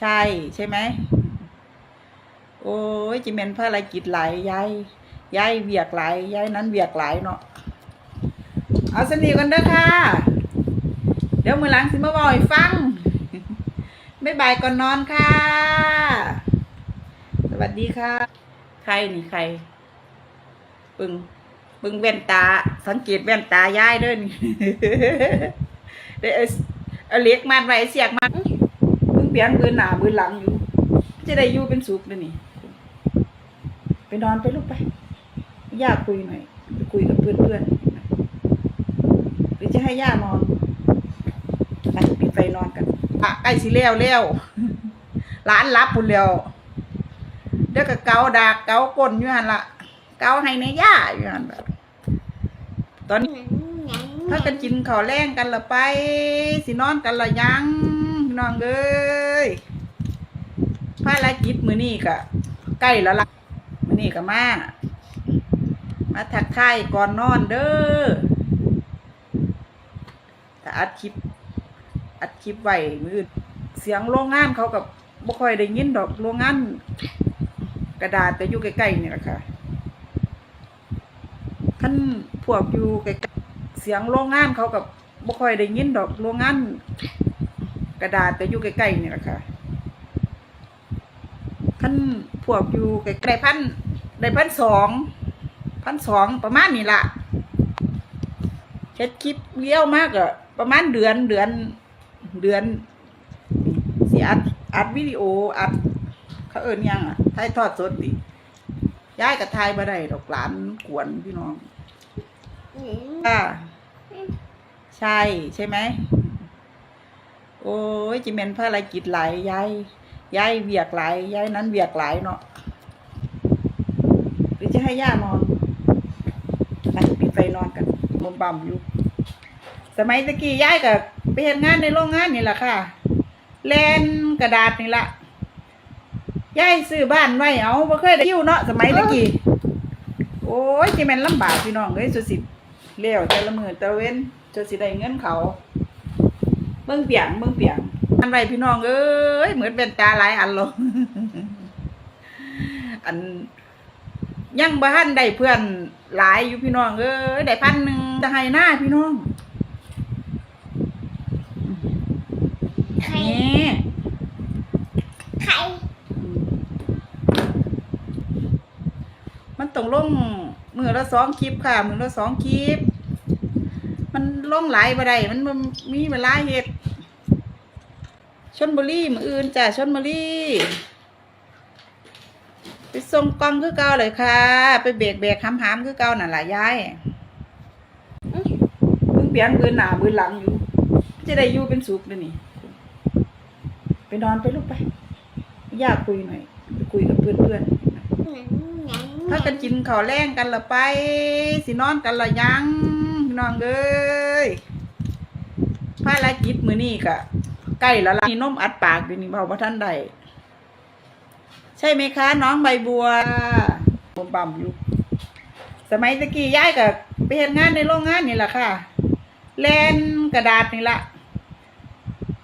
ใช่ใช่ไหม โอ้ยจิเมนภารกิจหลายยายยายเวียกหลายยายนั้นเวียกหลายเนาะเอาสนิทกันเด้อค่ะ เดี๋ยวมือหลังสิมาบอกให้ฟังบ๊ายบายก่อนนอนค่ะ สวัสดีค่ะ ใครนี่ใคร ปึงปึงแว่นตา สังเกตแว่นตายายเด้อนี่เดี๋ยวเอเอเล็กมัดไว้เสียกมัดปึง เปลี่ยนบืนหน้าบืนหลังอยู่ จะได้อยู่เป็นสุขเลยนี่ไปนอนไปลูกไปย่าคุยหน่อยไปคุยกับเพื่อนๆหรือจะให้ย่านอนไปปิดไฟนอนกันอะใกล้สิเลี้ยวเลี้ยวร้านรับพุ่นแล้วเดี๋ยวก็เกาดากเกาก้นอยู่หันละเกาให้ในย่าอยู่หันแบบตอนนี้ถ้ากันกินข้าวแรงกันละไป สินอนกันละยัง พี่น้องเอ้ยภารกิจมือนี่กะใกล้แล้วล่ะมือนี่ก็มา มาทักทายก่อนนอนเด้อแต่อัดคลิป อัดคลิปไว้มือเสียงโรงงานเขากับบ่ค่อยได้ยินดอกโรงงานกระดาษแต่อยู่ใกล้ๆนี่แหละค่ะท่านพวกอยู่ใกล้ๆเสียงโรงงานเขากับบ่ค่อยได้ยินดอกโรงงาน กระดาษแต่อยู่ใกล้ๆนี่แหละค่ะท่านพวกอยู่ใกล้ๆได้พันได้พันสองพันสองประมาณนี้ละเฮ็ดคลิปเลี้ยวมากอะประมาณเดือนเดือนเดือนสิอัดอัดวิดีโออัดเขาเอิ้นหยังอะถ่ายทอดสดดิย้ายกับทายมาได้ดอกหลานกวนพี่น้องอ่าใช่ใช่ไหมโอ้ยจิเมนภารกิจหลายยายยายเวียกหลายยายนั้นเวียกหลายเนาะหรือจะให้ย่านอนไปปิดไฟนอนกันบมบัมอยู่ สมัยตะกี้ย่ายกับไปเห็นงานในโรงงานนี่แหละค่ะแลนกระดาษนี่ละย่ายซื้อบ้านไว้เอาบ่เคยได้คิวเนาะสมัยตะกี้โอ้ยที่มันลำบากพี่น้องเอ้ยสุดสิเลี้ยวแต่ละมือแต่ละเว้นจนสิได้เงินเขา บิ่งเปียงเบิ่งเปียงอันไรพี่น้องเอ้ยเหมือนเป็นตาหลายอันเลยอันยังบ้านได้เพื่อนหลายอยู่พี่น้องเอ้ยได้พันหนึ่งจะให้หน้าพี่น้องใครนี่ใครมันต้องลงมือละสองคลิปค่ะ มือละสองคลิป มันลงหลายบ่ได้มันบ่มีเวลาเฮ็ดชนบุรีมืออื่นจ้ะชนบุรีไปส่งกล้องคือเก่าเลยค่ะ ไปเบรกเบรกหามหามคือเก่านั่นแหละยายเพิ่งเปลี่ยนบืนหน้าบืนหลังอยู่ จะได้อยู่เป็นสุขเลยนี่ไปนอนไปลูกไปอยากคุยหน่อยไปคุยกับเพื่อนๆถ้ากันกินข้าวแรงกันละไปสินอนกันละยังพี่ น้องเอ้ยภารกิจมือนี่กะใกล้แล้วล่ะมีนมอัดปากอยู่นี่เบาพระท่านใดใช่ไหมคะ น้องใบบัวบมบัมอยู่สมัยตะกี้ย้ายกับไปเห็นงานในโรงงานนี่แหละค่ะแลนกระดาษนี่ละ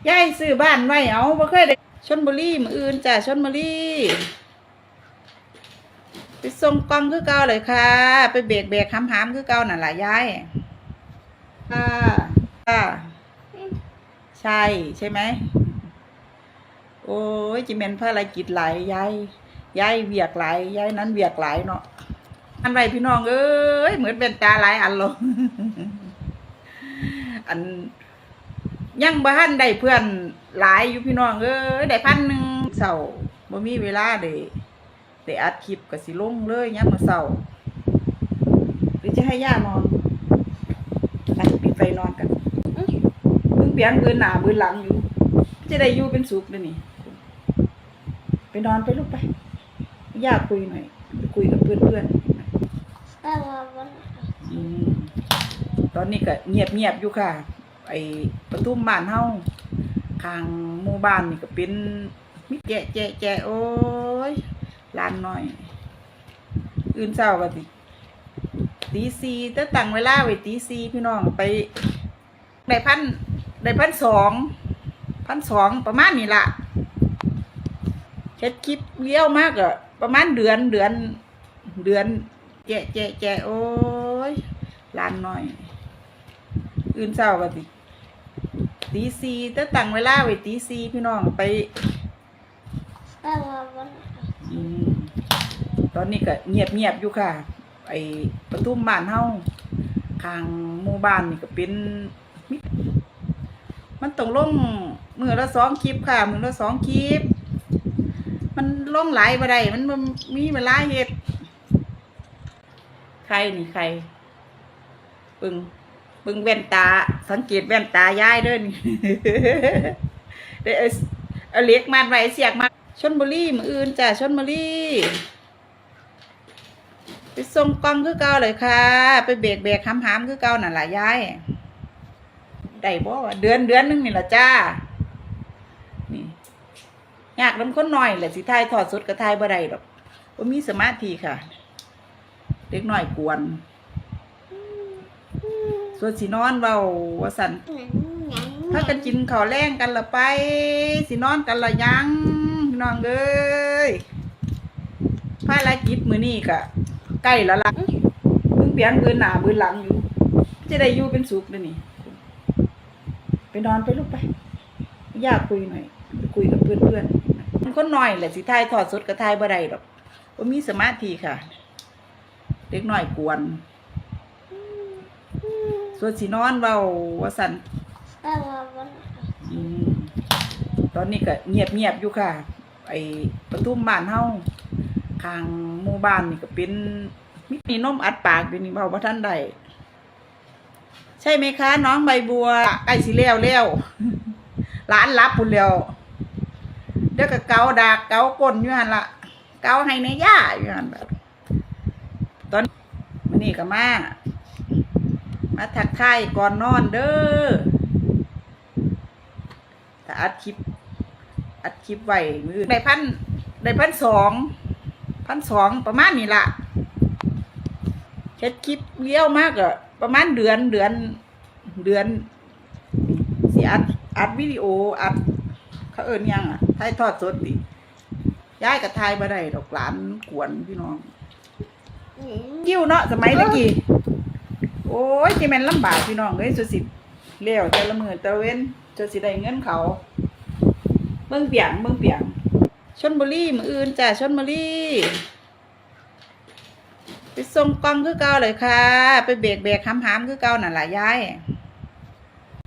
ย้ายซื้อบ้านไว้เอาบ่เคยได้ชนบุรีมืออื่นจ้ะชนบุรีไปส่งกล้องคือเก่าเลยค่ะ ไปเบรกเบรกหามหามคือเก่านั่นแหละยาย ค่ะ ค่ะ ใช่ ใช่ไหม โอ้ยจิเมนภารกิจหลายยายยายเวียกหลายยายนั้นเวียกหลายเนาะ อันไรพี่น้องเอ้ย เหมือนเป็นตาหลายอันลยอันยังบ้านได้เพื่อนหลายอยู่พี่น้องเอ้ยได้พันหนึ่งเสาร์บ่มีเวลาเด้ได้อัดคลิปกับสิลงเลยยามมื้อเช้าหรือจะให้ย่านอน ไปปิดไฟนอนกันเพิ่งเปลี่ยนบืนหน้าบืนหลังอยู่ จะได้อยู่เป็นสุขเลยนี่ ไปนอนไปลูกไปย่าคุยหน่อยคุยกับเพื่อนๆอืมตอนนี้ก็เงียบเงียบอยู่ค่ะ ไอ้ประตูบ้านเฮาข้างหมู่บ้านนี่ก็เป็นมิแจะแจะแจะโอ้ยร้านหน้อย อื่นเช้าก็สิ ตีสีแต่ตั้งเวลาไว้ตีสีพี่น้องไปได้พันได้พันสองพันสองประมาณนี้ละเฮ็ดคลิปเลี้ยวมากอะประมาณเดือนเดือน เดือนแจะแจะแจะโอ้ยลานหน่อย อื่นเศร้ากันสิตีซีแต่ตั้งเวลาไว้ตีซีพี่น้องไปก็ว่าวันอืมตอนนี้ก็เงียบเงียบๆอยู่ค่ะ ไอ้ประตูบ้านเฮาข้างหมู่บ้านนี่ก็เป็นมิมันต้องลงมือละสองคลิปค่ะ มือละสองคลิป มันลงหลายบ่ได้มันมีเวลาเฮ็ดใครนี่ใครปึงปึงแว่นตา สังเกตแว่นตายายเด้อนี่ได้อเอเล็กมาไว้เสียกมาชนบุรีมืออื่นจ้ะชนบุรี ไปส่งกล้องคือเก่าเลยค่ะ ไปเบรกเบรกหำหามคือเก่านั่นล่ะยายได้บ่เดือนเดือนหนึงนี่ละจ้า นี่อยากน้ำคนหน่อยแหละสิทายถอดสุดกระทายบ่ได้ดอกบ่มีสมาธิค่ะ เด็กหน่อยกวนส่วนสินอนเบาว่าสันหนังหนังถ้ากันกินข้าวแรงกันละไปสินอนกันละยังน้องเอ้ยภารกิจมือนี้ก็ ใกล้แล้วล่ะมึงเปลี่ยนบืนหน้าบืนหลังอยู่ จะได้อยู่เป็นสุขเด้อนี่ ไปนอนไปลูกไปอยากคุยหน่อยไปคุยกับเพื่อนๆมันคนน้อยแหละสิทายถอดสดกระทายบ่ได้ดอกบ่มีสมาธิค่ะ เด็กน้อยกวนส่วนสินอนเบาว่าสันก็ว่าวันอืมตอนนี้ก็เงียบเงียบๆอยู่ค่ะ ไอ้ประตูบ้านเฮา ข้างหมู่บ้านนี่ก็เป็นมีมีนมอัดปากอยู่นี่เบาบ่ทันได้ใช่ไหมคะ น้องใบบัวใกล้สิแล้วแล้วร้านรับพุ่นแล้วเดี๋ยวก็เกาดากเกาก้นอยู่หันละเกาให้ในย่าอยู่หันแบบตอนนี้ก็มา มาทักทายก่อนนอนเด้อถ้าอัดคลิป อัดคลิปไว้มือได้พันได้พันสอง พันสองประมาณนี้ละเฮ็ดคลิปเลี้ยวมากอะประมาณเดือนเดือนเดือนสิอัดอัดวิดีโออัดเขาเอิ้นหยังอะถ่ายทอดสดดิย้ายกับทายมาได้ดอกหลานกวนพี่น้องหนังกิ้วเนาะสมัยตะกี้โอ้ยที่แม่นลำบากพี่น้องเอ้ยสุดสิเลี้ยวแต่ละมือแต่ละเว้นจนสิได้เงินเขาเบิ่งเปียงเบิ่งเปียง ชนบุรีมืออื่นจ้ะชนบุรีไปส่งกล้องคือเก่าเลยค่ะ ไปเบรกเบรกหำหามคือเก่านั่นล่ะยาย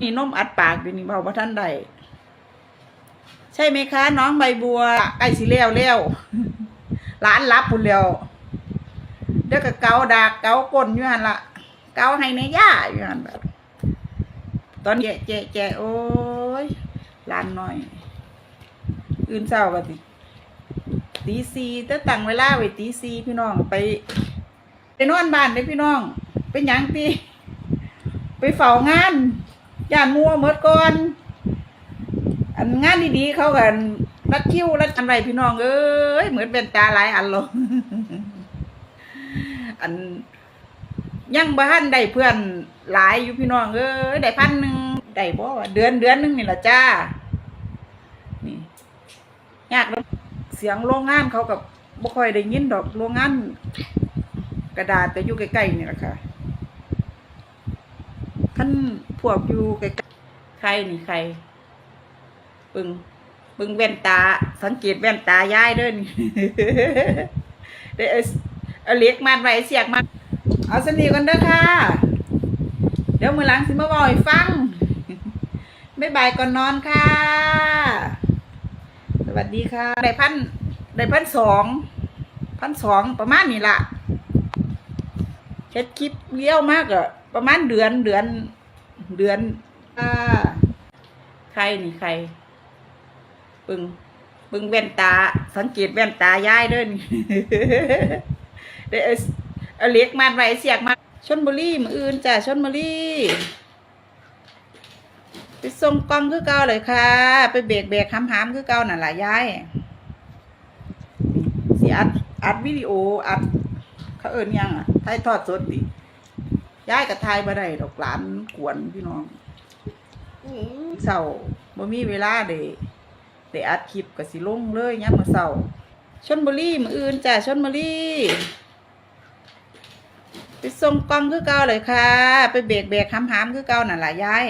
นี่นมอัดปากอยู่นี่เบาบ่ทันได้ใช่ไหมคะ น้องใบบัวใกล้สิแล้วแล้วร้านรับพุ่นแล้วเดี๋ยวก็เกาดากเกาก้นอยู่หันละเกาให้ในย่าอยู่หันแบบตอนแจะแจะแจะโอ้ยลานหน่อย อื่นเศร้ากันสิ ตีซีแต่ตั้งเวลาไว้ตีซีพี่น้องไปไปนอนบ้านเด้อพี่น้อง เป็นหยังตีไปเฝ้างานย่านมัวเมื่อก่อนอันงานดีๆ เขากันรัดคิ้วรัดอันไรพี่น้องเอ้ยเหมือนเป็นตาหลายอันลงอันยังบ้านได้เพื่อนหลายอยู่พี่น้องเอ้ยได้พันหนึ่งได้บ่เดือนเดือนหนึงนี่ละจ้านี่ยากแล้ว เสียงโรงงานเขากับบ่ค่อยได้ยินดอกโรงงานกระดาษแต่อยู่ใกล้ๆนี่แหละค่ะขั้นพวกอยู่ใกล้ๆใครนี่ใครปึงปึงแว่นตา สังเกตแว่นตายายเด้อนี่ได้เอาเอาเหล็กมาดไว้เสียกมาเอาสนิทกันเด้อค่ะ เดี๋ยวมือหลังสิมาบอกให้ฟังบ๊ายบายก่อนนอนค่ะ วัสดีค่ะได้พันได้พันสองพันสองประมาณนี้ละเฮ็ดคลิปเลี้ยวมากอะประมาณเดือนเดือนเดือนค่ะใครนี่ใครปึงปึงแว่นตา สังเกตแว่นตายายเด้อนี่ได้เอเอเล็กมาดไว้เสียกมาชนบุรีมืออื่นจ้ะชนบุรี ไปส่งกล้องคือเก่าเลยค่ะ ไปเบรกเบรกหำหามคือเก่านั่นล่ะยายสิอัดอัดวิดีโออัดเขาเอิ้นยังอะถ่ายทอดสดดิยายกับทายบ่ได้ดอกหลานกวนพี่น้องเศร้าบ่มีเวลาเด้ได้อัดคลิปก็สิลงเลยยามมื้อเช้าชลบุรีมื้ออื่นจ้ะชลบุรีไปส่งกล้องคือเก่าเลยค่ะ ไปเบรกเบรกหามๆคือเก่านั่นล่ะยาย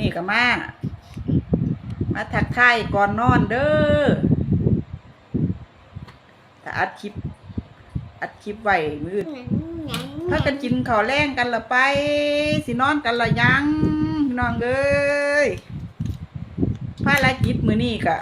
นี้ก็มา มาทักทายก่อนนอนเด้อถ้าอัดคลิป อัดคลิปไว้มือถ้ากันกินข้าวแรงกันละไป สินอนกันละยังน้องเอ้ยภารกิจมือนี่ก็